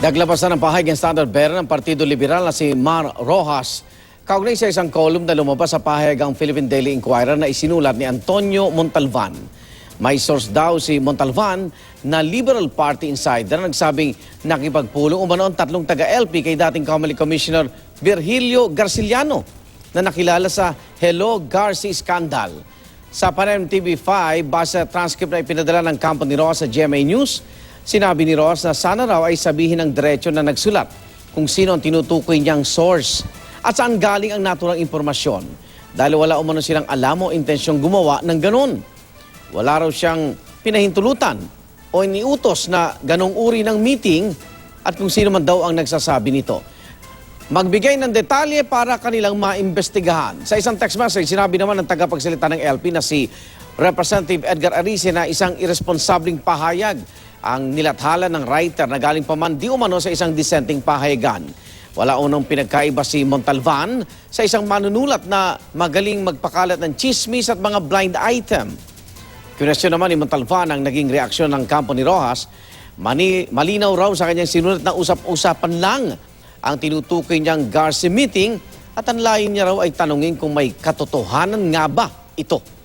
Naglabas na ng pahayag ng standard bearer ng Partido Liberal na si Mar Rojas. Kaugnay sa isang column na lumabas sa pahayag ang Philippine Daily Inquirer na isinulat ni Antonio Montalvan. May source daw si Montalvan na Liberal Party insider na nagsabing nakipagpulong umano ang tatlong taga-LP kay dating Comelec Commissioner Virgilio Garciliano na nakilala sa Hello Garci Scandal. Sa Panem TV5, base sa transcript na ipinadala ng kampo ni Rojas sa GMA News, sinabi ni Rojas na sana raw ay sabihin ng diretsyo na nagsulat kung sino ang tinutukoy niyang source at saan galing ang naturang impormasyon dahil wala umano silang alam o intensyong gumawa ng ganun. Wala raw siyang pinahintulutan o iniutos na ganong uri ng meeting at kung sino man daw ang nagsasabi nito. Magbigay ng detalye para kanilang maimbestigahan. Sa isang text message, sinabi naman ng tagapagsalita ng LP na si Representative Edgar Arice na isang irresponsableng pahayag ang nilathala ng writer na galing pa man di umano sa isang dissenting pahayagan. Wala unang pinagkaiba si Montalvan sa isang manunulat na magaling magpakalat ng chismis at mga blind item. Kunestyon naman ni Montalvan ang naging reaksyon ng kampo ni Rojas. Mani, malinaw raw sa kanyang sinulat na usap-usapan lang ang tinutukoy niyang Garci meeting at ang layin niya raw ay tanungin kung may katotohanan nga ba ito.